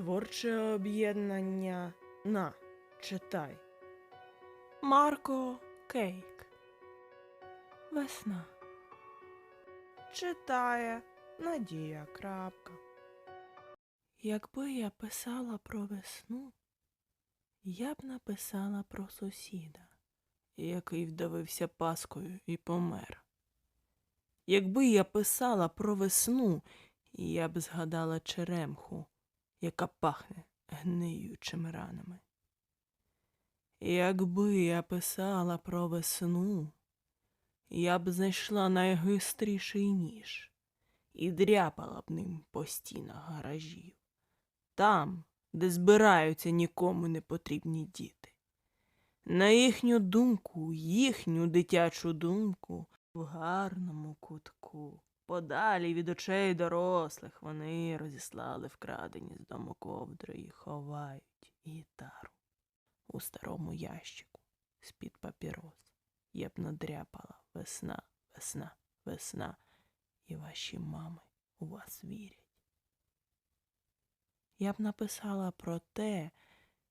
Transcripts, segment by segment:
Творче об'єднання на читай. Марко Кейк. Весна. Читає Надія Крапка. Якби я писала про весну, я б написала про сусіда, який вдавився паскою і помер. Якби я писала про весну, я б згадала черемху, яка пахне гниючими ранами. Якби я писала про весну, я б знайшла найгостріший ніж і дряпала б ним по стінах гаражів, там, де збираються нікому не потрібні діти. На їхню думку, їхню дитячу думку, в гарному кутку, подалі від очей дорослих, вони розіслали вкрадені з дому ковдри і ховають гітару у старому ящику з-під папірос. Я б надряпала весна, весна, весна, і ваші мами у вас вірять. Я б написала про те,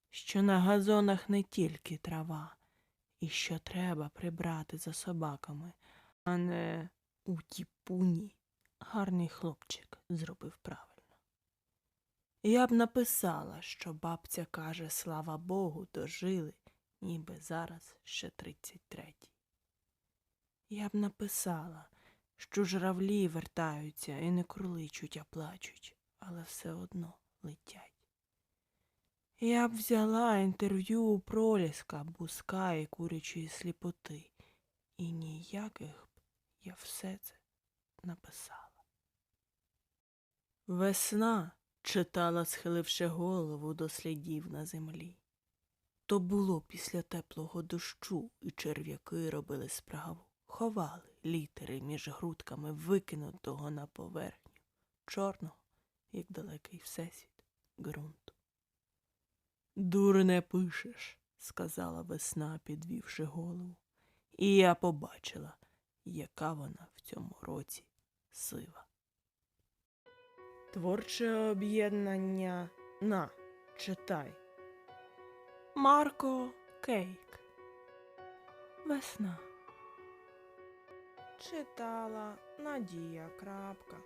що на газонах не тільки трава, і що треба прибрати за собаками, а не у тіпуні гарний хлопчик зробив правильно. Я б написала, що бабця каже, слава Богу, дожили, ніби зараз ще тридцять третій. Я б написала, що журавлі вертаються і не курличуть, а плачуть, але все одно летять. Я б взяла інтерв'ю у проліска, буска і курячої сліпоти, і ніяких я все це написала. Весна читала, схиливши голову до слідів на землі. То було після теплого дощу, і черв'яки робили справу, ховали літери між грудками викинутого на поверхню, чорного, як далекий всесвіт, ґрунту. Дурне пишеш, сказала весна, підвівши голову, і я побачила, яка вона в цьому році сива. Творче об'єднання на читай. Марко Кейк. Весна. Читала Надія Крапка.